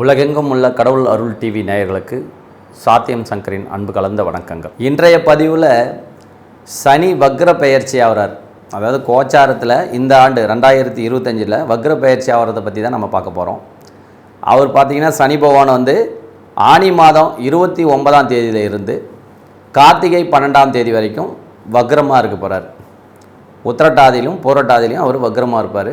உலகெங்கும் உள்ள கடவுள் அருள் டிவி நேயர்களுக்கு சாத்தியம் சங்கரின் அன்பு கலந்த வணக்கங்கள். இன்றைய பதிவில் சனி வக்ர பெயர்ச்சி ஆகிறார் அதாவது கோச்சாரத்தில் இந்த ஆண்டு ரெண்டாயிரத்தி இருபத்தஞ்சில் வக்ர பெயர்ச்சி ஆகிறத பற்றி தான் நம்ம பார்க்க போகிறோம் அவர் பார்த்திங்கன்னா சனி பகவான் வந்து ஆனி மாதம் இருபத்தி ஒன்பதாம் தேதியில் இருந்து கார்த்திகை பன்னெண்டாம் தேதி வரைக்கும் வக்ரமாக இருக்க போகிறார் உத்திரட்டாதியிலும் பூரட்டாதியிலும் அவர் வக்ரமாக இருப்பார்.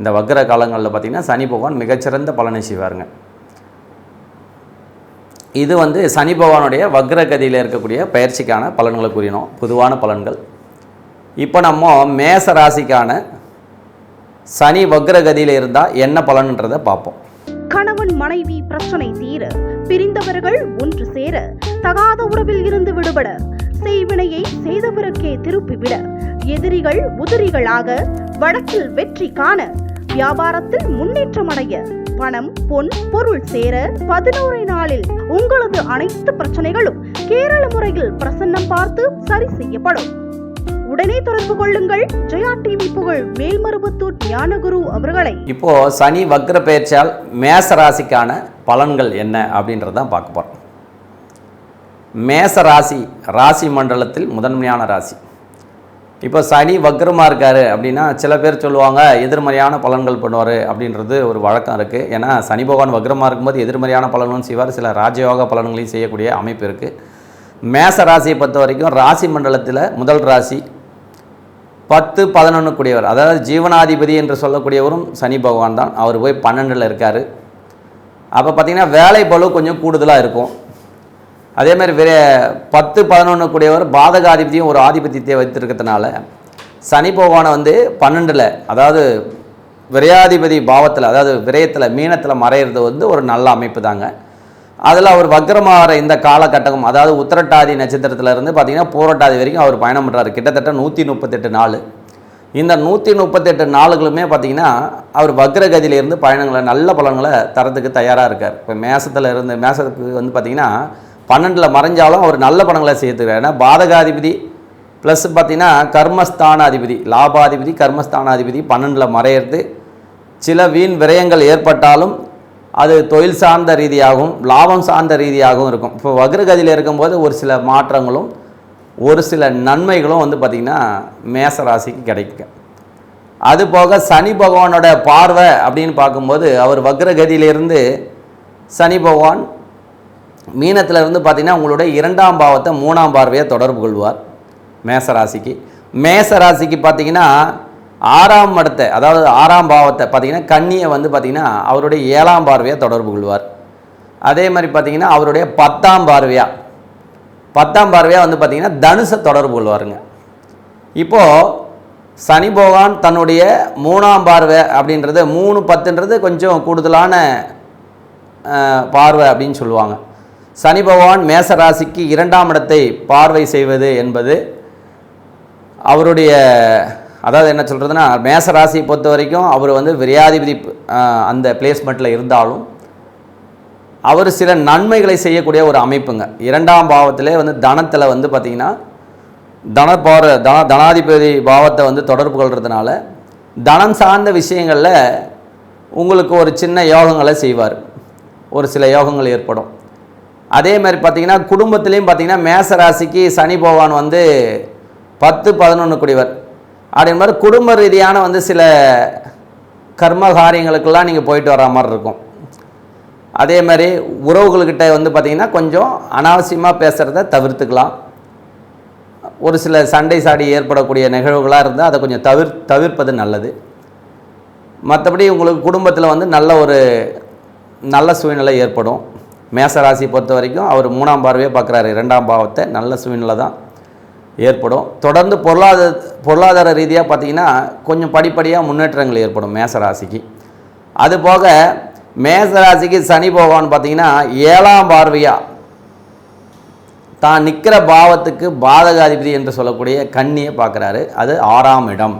இந்த வக்ர காலங்களில் பார்த்திங்கன்னா சனி பகவான் மிகச்சிறந்த பலனை செய்வாருங்க. இது வந்து சனி பகவானுடைய வக்ரகதியில் இருக்கக்கூடிய பயிற்சிக்கான பலன்களை கூறினோம். பொதுவான பலன்கள். இப்போ நம்ம மேச ராசிக்கான சனி வக்ரகதியில் இருந்தால் என்ன பலன்ன்றதை பார்ப்போம். கணவன் மனைவி பிரச்சனை தீர பிரிந்தவர்கள் ஒன்று சேர தகாத உறவில் இருந்து விடுபட செய்வினையை செய்தவருக்கே திருப்பிவிட எதிரிகள் உதிரிகளாக வடக்கில் வெற்றி காண வியாபாரத்தில் முன்னேற்றம் அடைய பணம் பொன் பொருள் சேர பதினோரு நாளில் உங்களது அனைத்து பிரச்சனைகளும் கேரள முறையில் பிரசன்னம் பார்த்து சரி செய்யப்படும். உடனே தொடர்பு கொள்ளுங்கள். ஜெயா டிவி புகழ் மேல்மருவத்தூர் ஞானகுரு அவர்களை. இப்போ சனி வக்ர பெயர்ச்சியால் மேச ராசிக்கான பலன்கள் என்ன அப்படின்றதான் பார்க்க போகிறோம் மேச ராசி ராசி மண்டலத்தில் முதன்மையான ராசி. இப்போ சனி வக்ரமாக இருக்கார் அப்படின்னா சில பேர் சொல்லுவாங்க எதிர்மறையான பலன்கள் பண்ணுவார் அப்படின்றது ஒரு வழக்கம் இருக்குது ஏன்னா சனி பகவான் வக்ரமாக இருக்கும்போது எதிர்மறையான பலன்களும் செய்வார். சில ராஜயோக பலன்களையும் செய்யக்கூடிய அமைப்பு இருக்குது மேச ராசியை பொறுத்த வரைக்கும் ராசி மண்டலத்தில் முதல் ராசி பத்து பதினொன்று கூடியவர். அதாவது ஜீவனாதிபதி என்று சொல்லக்கூடியவரும் சனி பகவான் தான். அவர் போய் பன்னெண்டில் இருக்கார். அப்போ பார்த்தீங்கன்னா வேலை பளு கொஞ்சம் கூடுதலாக இருக்கும். அதே மாதிரி பத்து பதினொன்று கூடியவர் பாதகாதிபதியும் ஒரு ஆதிபத்தியத்தை வைத்திருக்கிறதுனால சனி பகவானை வந்து பன்னெண்டில் அதாவது விரையாதிபதி பாவத்தில் அதாவது விரயத்தில் மீனத்தில் மறையிறது வந்து ஒரு நல்ல அமைப்பு தாங்க. அதில் அவர் வக்ரமாகிற இந்த காலகட்டம் அதாவது உத்திரட்டாதி நட்சத்திரத்திலேருந்து இருந்து பார்த்தீங்கன்னா பூரட்டாதி வரைக்கும் அவர் பயணம் பண்ணுறாரு கிட்டத்தட்ட நூற்றி முப்பத்தெட்டு நாள். இந்த நூற்றி முப்பத்தெட்டு நாளுகளுமே பார்த்தீங்கன்னா அவர் வக்ரகதியிலேருந்து பயணங்களை நல்ல பலன்களை தரத்துக்கு தயாராக இருக்கார். இப்போ மேசத்தில் இருந்து மேசத்துக்கு வந்து பார்த்திங்கன்னா பன்னெண்டில் மறைஞ்சாலும் அவர் நல்ல படங்களை சேர்த்துக்கிறார். ஏன்னா பாதகாதிபதி ப்ளஸ் பார்த்தீங்கன்னா கர்மஸ்தானாதிபதி லாபாதிபதி கர்மஸ்தானாதிபதி பன்னெண்டில் மறையிறது. சில வீண் விரயங்கள் ஏற்பட்டாலும் அது தொழில் சார்ந்த ரீதியாகவும் லாபம் சார்ந்த ரீதியாகவும் இருக்கும். இப்போ வக்ரகதியில் இருக்கும்போது ஒரு சில மாற்றங்களும் ஒரு சில நன்மைகளும் வந்து பார்த்திங்கன்னா மேச ராசிக்கு கிடைக்கும் அது போக சனி பகவானோட பார்வை அப்படின்னு பார்க்கும்போது அவர் வக்ரகதியிலிருந்து சனி பகவான் மீனத்தில் இருந்து பார்த்திங்கன்னா உங்களுடைய இரண்டாம் பாவத்தை மூணாம் பார்வையை தொடர்பு கொள்வார் மேசராசிக்கு. மேசராசிக்கு பார்த்தீங்கன்னா ஆறாம் இடத்தை அதாவது ஆறாம் பாவத்தை பார்த்திங்கன்னா கன்னியை வந்து பார்த்திங்கன்னா அவருடைய ஏழாம் பார்வையை தொடர்பு கொள்வார். அதே மாதிரி பார்த்தீங்கன்னா அவருடைய பத்தாம் பார்வையாக பத்தாம் பார்வையாக வந்து பார்த்திங்கன்னா தனுசை தொடர்பு கொள்வாருங்க. இப்போது சனி பகவான் தன்னுடைய மூணாம் பார்வை அப்படின்றது மூணு பத்துன்றது கொஞ்சம் கூடுதலான பார்வை அப்படின்னு சொல்லுவாங்க. சனி பகவான் மேச ராசிக்கு இரண்டாம் இடத்தை பார்வை செய்வது என்பது அவருடைய அதாவது என்ன சொல்கிறதுனா மேச ராசியை பொறுத்த வரைக்கும் அவர் வந்து விரையாதிபதி அந்த பிளேஸ்மெண்ட்டில் இருந்தாலும் அவர் சில நன்மைகளை செய்யக்கூடிய ஒரு அமைப்புங்க. இரண்டாம் பாவத்திலே வந்து தனத்தில் வந்து பார்த்திங்கன்னா தனபார தன தனாதிபதி பாவத்தை வந்து தொடர்பு கொள்கிறதுனால தனம் சார்ந்த விஷயங்களில் உங்களுக்கு ஒரு சின்ன யோகங்களை செய்வார். ஒரு சில யோகங்கள் ஏற்படும். அதே மாதிரி பார்த்திங்கன்னா குடும்பத்துலேயும் பார்த்திங்கன்னா மேச ராசிக்கு சனி பகவான் வந்து பத்து பதினொன்று குடிவர். அப்படின் மாதிரி குடும்ப ரீதியான வந்து சில கர்ம காரியங்களுக்கெல்லாம் நீங்கள் போயிட்டு வர மாதிரி இருக்கும். அதே மாதிரி உறவுகள்கிட்ட வந்து பார்த்திங்கன்னா கொஞ்சம் அனாவசியமாக பேசுகிறத தவிர்த்துக்கலாம். ஒரு சில சண்டை சாடி ஏற்படக்கூடிய நிகழ்வுகளாக இருந்தால் அதை கொஞ்சம் தவிர் தவிர்ப்பது நல்லது. மற்றபடி உங்களுக்கு குடும்பத்தில் வந்து நல்ல ஒரு நல்ல சூழ்நிலை ஏற்படும். மேசராசி பொறுத்த வரைக்கும் அவர் மூணாம் பார்வையே பார்க்குறாரு. ரெண்டாம் பாவத்தை நல்ல சூழ்நிலை தான் ஏற்படும். தொடர்ந்து பொருளாதார பொருளாதார ரீதியாக பார்த்தீங்கன்னா கொஞ்சம் படிப்படியாக முன்னேற்றங்கள் ஏற்படும் மேசராசிக்கு. அதுபோக மேசராசிக்கு சனி பகவான் பார்த்தீங்கன்னா ஏழாம் பார்வையாக தான் நிற்கிற பாவத்துக்கு பாதகாதிபதி என்று சொல்லக்கூடிய கன்னியை பார்க்குறாரு. அது ஆறாம் இடம்.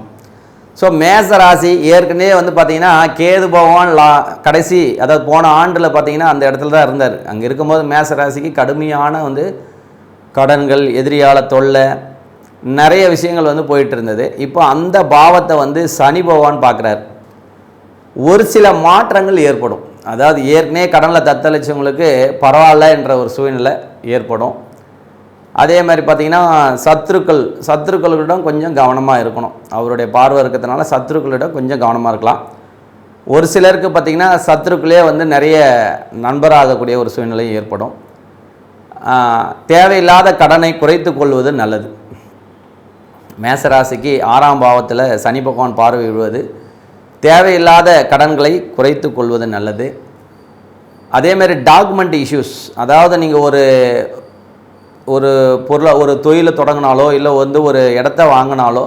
ஸோ மேச ராசி ஏற்கனவே வந்து பார்த்தீங்கன்னா கேது பகவான் லா கடைசி அதாவது போன ஆண்டில் பார்த்தீங்கன்னா அந்த இடத்துல தான் இருந்தார். அங்கே இருக்கும்போது மேச ராசிக்கு கடுமையான வந்து கடன்கள் எதிரியால தொல்லை நிறைய விஷயங்கள் வந்து போயிட்டு இருந்தது இப்போ அந்த பாவத்தை வந்து சனி பகவான் பார்க்குறாரு ஒரு சில மாற்றங்கள் ஏற்படும். அதாவது ஏற்கனவே கடனில் தத்தளிச்சவங்களுக்கு பரவாயில்ல என்ற ஒரு சூழ்நிலை ஏற்படும். அதே மாதிரி பார்த்தீங்கன்னா சத்துருக்கள் சத்துருக்களிடம் கொஞ்சம் கவனமாக இருக்கணும். அவருடைய பார்வை இருக்கிறதுனால சத்துருக்களிடம் கொஞ்சம் கவனமாக இருக்கலாம். ஒரு சிலருக்கு பார்த்திங்கன்னா சத்துருக்களே வந்து நிறைய நண்பராகக்கூடிய ஒரு சூழ்நிலை ஏற்படும். தேவையில்லாத கடனை குறைத்து கொள்வது நல்லது. மேசராசிக்கு ஆறாம் பாவத்தில் சனி பகவான் பார்வை விழுவது தேவையில்லாத கடன்களை குறைத்து கொள்வது நல்லது. அதேமாரி டாக்குமெண்ட் இஷ்யூஸ் அதாவது நீங்கள் ஒரு ஒரு பொருளை ஒரு தொழிலை தொடங்கினாலோ இல்லை வந்து ஒரு இடத்த வாங்கினாலோ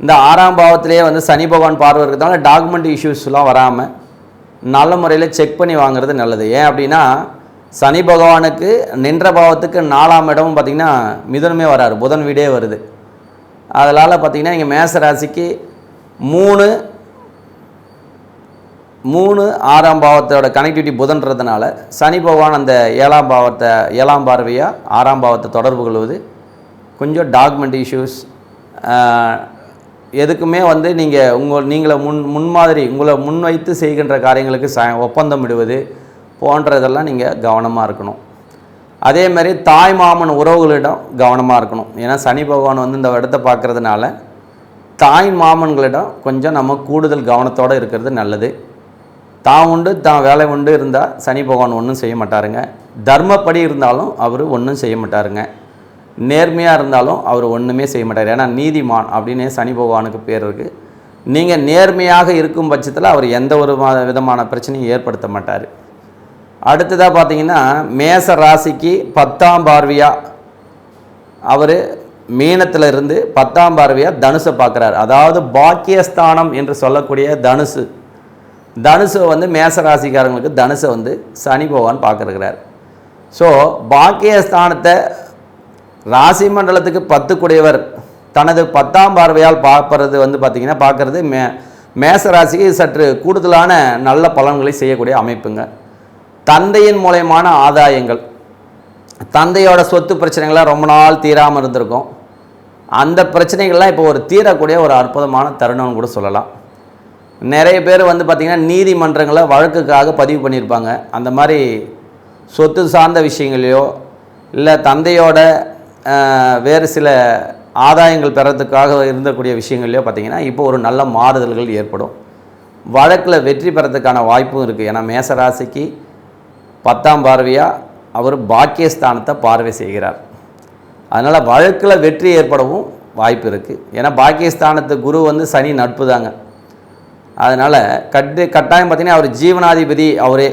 இந்த ஆறாம் பாவத்திலேயே வந்து சனி பகவான் பார்வை இருக்கிறதுனால டாக்குமெண்ட் இஷ்யூஸ்லாம் வராமல் நல்ல முறையில் செக் பண்ணி வாங்குறது நல்லது. ஏன் அப்படின்னா சனி பகவானுக்கு நின்ற பாவத்துக்கு நாலாம் இடமும் பார்த்திங்கன்னா மிதனமே வராரு. புதன் வீடே வருது. அதனால் பார்த்திங்கன்னா இங்கே மேச ராசிக்கு மூணு மூணு ஆறாம் பாவத்தோட கனெக்டிவிட்டி புதன்றதுனால சனி பகவான் அந்த ஏழாம் பாவத்தை ஏழாம் பார்வையாக ஆறாம் பாவத்தை தொடர்பு கொள்வது. கொஞ்சம் டாக்குமெண்ட் இஷ்யூஸ் எதுக்குமே வந்து நீங்கள் உங்கள் நீங்களை முன் முன்மாதிரி உங்களை முன்வைத்து செய்கின்ற காரியங்களுக்கு ச ஒப்பந்தம் இடுவது போன்றதெல்லாம் நீங்கள் கவனமாக இருக்கணும். அதே மாதிரி தாய் மாமன் உறவுகளிடம் கவனமாக இருக்கணும். ஏன்னா சனி பகவான் வந்து இந்த இடத்த பார்க்குறதுனால தாய் மாமன்களிடம் கொஞ்சம் நம்ம கூடுதல் கவனத்தோடு இருக்கிறது நல்லது. தான் உண்டு தான் வேலை உண்டு இருந்தால் சனி பகவான் ஒன்றும் செய்ய மாட்டாருங்க. தர்மப்படி இருந்தாலும் அவர் ஒன்றும் செய்ய மாட்டாருங்க. நேர்மையாக இருந்தாலும் அவர் ஒன்றுமே செய்ய மாட்டார். ஏன்னா நீதிமான் அப்படின்னு சனி பகவானுக்கு பேர் இருக்குது நீங்கள் நேர்மையாக இருக்கும் பட்சத்தில் அவர் எந்த ஒரு விதமான பிரச்சனையும் ஏற்படுத்த மாட்டார். அடுத்ததாக பார்த்தீங்கன்னா மேச ராசிக்கு பத்தாம் பார்வையாக அவர் மீனத்தில் இருந்து பத்தாம் பார்வையாக தனுசை பார்க்குறாரு அதாவது பாக்கியஸ்தானம் என்று சொல்லக்கூடிய தனுசு. தனுசை வந்து மேச ராசிக்காரங்களுக்கு தனுசை வந்து சனி பகவான் பார்க்குறார் ஸோ பாக்கியஸ்தானத்தை ராசி மண்டலத்துக்கு பத்துக்குடையவர் தனது பத்தாம் பார்வையால் பார்ப்பறது வந்து பார்த்திங்கன்னா பார்க்குறது மே மேச ராசிக்கு சற்று கூடுதலான நல்ல பலன்களை செய்யக்கூடிய அமைப்புங்க. தந்தையின் மூலயமான ஆதாயங்கள். தந்தையோட சொத்து பிரச்சனைகள்லாம் ரொம்ப நாள் தீராமல் இருந்திருக்கும். அந்த பிரச்சனைகள்லாம் இப்போ ஒரு தீரக்கூடிய ஒரு அற்புதமான தருணம்னு கூட சொல்லலாம். நிறைய பேர் வந்து பார்த்திங்கன்னா நீதிமன்றங்களை வழக்குக்காக பதிவு பண்ணியிருப்பாங்க. அந்த மாதிரி சொத்து சார்ந்த விஷயங்களையோ இல்லை தந்தையோட வேறு சில ஆதாயங்கள் பெறத்துக்காக இருந்தக்கூடிய விஷயங்கள்லையோ பார்த்திங்கன்னா இப்போ ஒரு நல்ல மாறுதல்கள் ஏற்படும். வழக்கில் வெற்றி பெறத்துக்கான வாய்ப்பும் இருக்குது ஏன்னா மேசராசிக்கு பத்தாம் பார்வையாக அவர் பாக்கியஸ்தானத்தை பார்வை செய்கிறார். அதனால் வழக்கில் வெற்றி ஏற்படவும் வாய்ப்பு இருக்குது ஏன்னா பாக்கியஸ்தானத்து குரு வந்து சனி நட்பு தாங்க அதனால் கட்டு கட்டாயம் பார்த்தீங்கன்னா அவர் ஜீவனாதிபதி அவரே.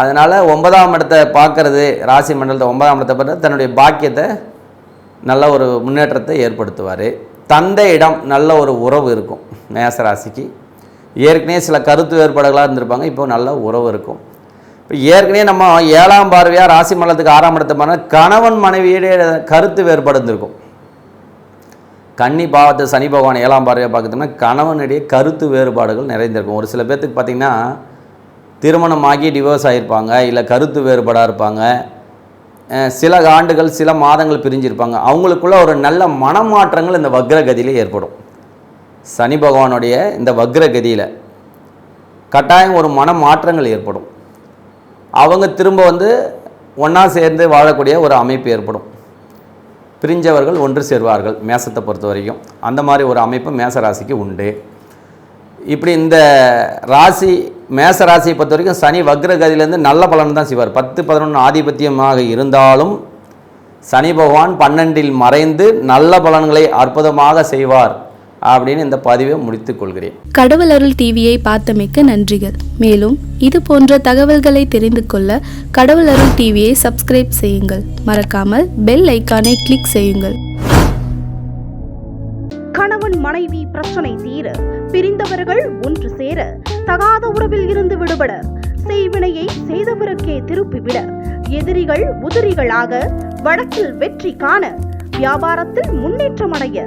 அதனால் ஒன்பதாம் இடத்தை பார்க்கறது ராசி மண்டலத்தை ஒன்பதாம் இடத்தை பார்த்து தன்னுடைய பாக்கியத்தை நல்ல ஒரு முன்னேற்றத்தை ஏற்படுத்துவார். தந்தையிடம் நல்ல ஒரு உறவு இருக்கும் மேசராசிக்கு. ஏற்கனவே சில கருத்து வேறுபாடுகளாக இருந்திருப்பாங்க இப்போ நல்ல உறவு இருக்கும். இப்போ ஏற்கனவே நம்ம ஏழாம் பார்வையாக ராசி மண்டலத்துக்கு ஆறாம் இடத்தை பார்த்தா கணவன் மனைவியிட கருத்து வேறுபாடு இருந்திருக்கும். கன்னி பாவத்தை சனி பகவான் ஏழாம் பார்வையாக பார்க்குறோம்னா கணவனுடைய கருத்து வேறுபாடுகள் நிறைந்திருக்கும். ஒரு சில பேர்த்துக்கு பார்த்திங்கன்னா திருமணமாகி டிவோர்ஸ் ஆகியிருப்பாங்க இல்லை கருத்து வேறுபாடாக இருப்பாங்க. சில ஆண்டுகள் சில மாதங்கள் பிரிஞ்சிருப்பாங்க. அவங்களுக்குள்ள ஒரு நல்ல மனமாற்றங்கள் இந்த வக்ரகதியில் ஏற்படும். சனி பகவானுடைய இந்த வக்ரகதியில் கட்டாயம் ஒரு மன மாற்றங்கள் ஏற்படும். அவங்க திரும்ப வந்து ஒன்றா சேர்ந்து வாழக்கூடிய ஒரு அமைப்பு ஏற்படும். பிரிஞ்சவர்கள் ஒன்று சேர்வார்கள் மேசத்தை பொறுத்த வரைக்கும் அந்த மாதிரி ஒரு அமைப்பு மேச ராசிக்கு உண்டு. இப்படி இந்த ராசி மேச ராசியை பொறுத்த வரைக்கும் சனி வக்ரகதியிலேருந்து நல்ல பலன் தான் செய்வார். பத்து பதினொன்று ஆதிபத்தியமாக இருந்தாலும் சனி பகவான் பன்னெண்டில் மறைந்து நல்ல பலன்களை அற்புதமாக செய்வார். அப்படின்னு இந்த பதிவை முடித்துக் கொள்கிறேன். கடவுள் அருள் டிவியை பார்த்தமைக்க நன்றிகள். மேலும் இது போன்ற தகவல்களை தெரிந்து கொள்ள கடவுள் அருள் டிவியை சப்ஸ்கிரைப் செய்யுங்கள். மறக்காமல் பெல் ஐக்கானை கிளிக் செய்யுங்கள். கணவன் மனைவி பிரச்சனை தீர பிரிந்தவர்கள் ஒன்று சேர தகாத உறவில் இருந்து விடுபட செய்வினையை செய்தவருக்கே திருப்பிவிட எதிரிகள் உதிரிகளாக வழக்கில் வெற்றி காண வியாபாரத்தில் முன்னேற்றம் அடைய